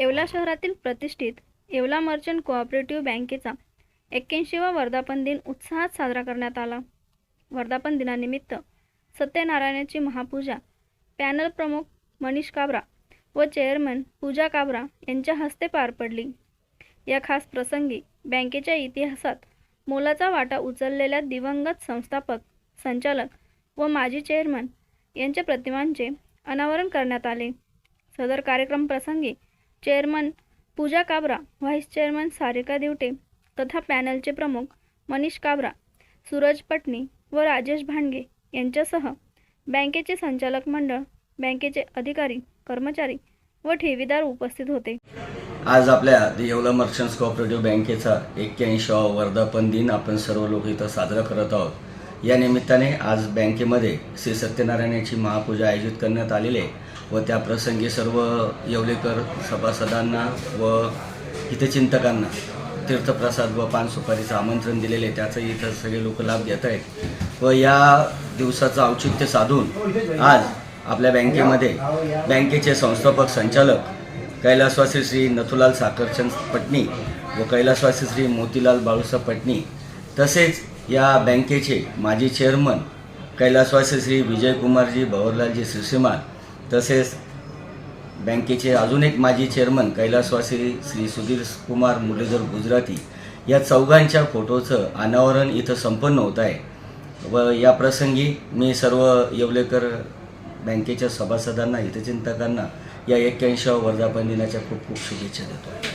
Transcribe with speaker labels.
Speaker 1: येवला शहरातील प्रतिष्ठित Yeola merchant cooperative बँकेचा एक्क्याऐंशीवा वर्धापन दिन उत्साहात साजरा करण्यात आला. वर्धापन दिनानिमित्त सत्यनारायणाची महापूजा पॅनल प्रमुख मनीष काबरा व चेअरमन पूजा काबरा यांच्या हस्ते पार पडली. या खास प्रसंगी बँकेच्या इतिहासात मोलाचा वाटा उचललेल्या दिवंगत संस्थापक संचालक व माजी चेअरमन यांच्या प्रतिमांचे अनावरण करण्यात आले. सदर कार्यक्रम प्रसंगी chairman Pooja Kabra vice chairman Sarika Divte तथा पॅनलचे प्रमुख मनीष काबरा सूरज पटणी व राजेश भांडगे यांच्यासह बँकेचे संचालक मंडळ बँकेचे अधिकारी कर्मचारी व ठेवीदार उपस्थित होते.
Speaker 2: आज आपल्या येवला मर्चंट्स कोऑपरेटिव्ह बँकेचा एक्क्याऐंशी वर्धापन दिन आपण सर्व लोक इथं साजरा करत आहोत. या निमित्ताने आज बँकेमध्ये श्री सत्यनारायणाची महापूजा आयोजित करण्यात आलेली आहे व त्या प्रसंगी सर्व येवलेकर सभासदांना व हितचिंतकांना तीर्थप्रसाद व पान सुपारीचं आमंत्रण दिलेले आहे. त्याचं इथं सगळे लोक लाभ घेत आहेत. व या दिवसाचं औचित्य साधून आज आपल्या बँकेमध्ये बँकेचे संस्थापक संचालक कैलासवासी श्री नथुलाल साखरचंद पटणी व कैलासवासी श्री मोतीलाल बाळूसाहेब पटणी तसेच या बँकेचे माजी चेअरमन कैलासवासी श्री विजयकुमारजी भवरलालजी श्रीश्रीमान तसेच बँकेचे अजून एक माजी चेअरमन कैलासवासी श्री सुधीर कुमार मुरलीधर गुजराती या चौघांच्या फोटोचं अनावरण इथं संपन्न होत आहे. व या प्रसंगी मी सर्व येवलेकर बँकेच्या सभासदांना हितचिंतकांना या एक्क्याऐंशी वर्धापन दिनाच्या खूप खूप शुभेच्छा देतो.